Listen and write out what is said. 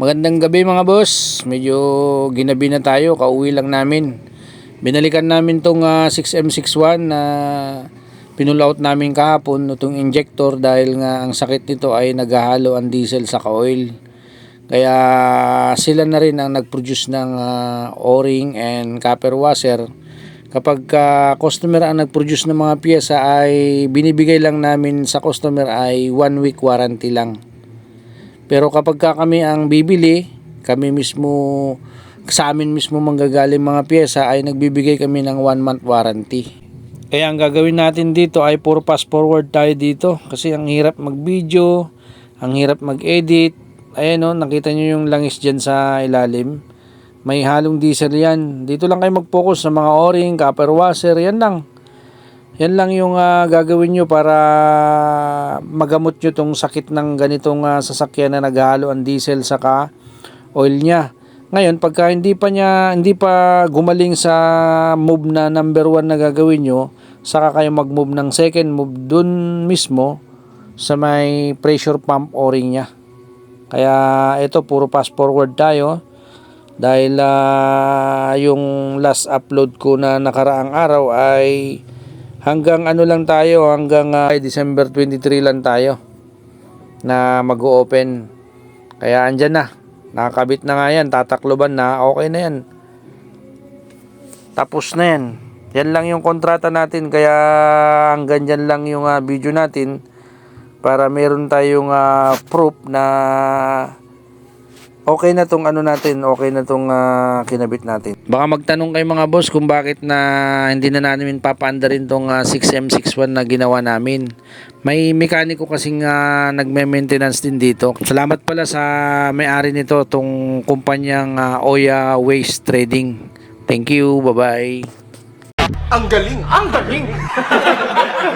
Magandang gabi mga boss. Medyo ginabi na tayo. Kauwi lang namin. Binalikan namin tong ah, 6M61 na pinull out namin kahapon itong injector dahil nga ang sakit nito ay naghahalo ang diesel sa oil. Kaya sila na rin ang nag-produce ng ah, o-ring and copper washer. Kapag ah, customer ang nag-produce ng mga piyesa ay binibigay lang namin sa customer ay one week warranty lang. Pero kapag ka kami ang bibili, kami mismo, sa amin mismo manggagaling mga pyesa ay nagbibigay kami ng 1 month warranty. Kaya ang gagawin natin dito ay puro fast forward tayo dito kasi ang hirap mag-video, ang hirap mag-edit. Ayan o, nakita nyo yung langis dyan sa ilalim. May halong diesel yan. Dito lang kayo mag-focus sa mga o-ring, copper washer, yan lang. Yan lang yung ah, gagawin nyo para magamot nyo tong sakit ng ganitong ah, sasakyan na naghalo ang diesel saka oil niya. Ngayon, pagka hindi pa niya, hindi pa gumaling sa move na number one na gagawin nyo, saka kayo mag-move ng second move dun mismo sa may pressure pump o-ring niya. Kaya ito, puro fast forward tayo. Dahil ah, yung last upload ko na nakaraang araw ay hanggang ano lang tayo, hanggang ah, December 23 lang tayo na mag-open. Kaya andyan na. Nakakabit na nga yan, tatakloban na, okay na yan. Tapos na yan. Yan lang yung kontrata natin, kaya hanggang dyan lang yung ah, video natin para meron tayong ah, proof na okay na tong ano natin, okay na tong ah, kinabit natin. Baka magtanong kayo mga boss kung bakit na hindi na namin papaanda rin tong ah, 6M61 na ginawa namin. May mekaniko kasing ah, nagme-maintenance din dito. Salamat pala sa may-ari nito, tong kumpanyang ah, Oya Waste Trading. Thank you, bye-bye. Ang galing! Ang galing!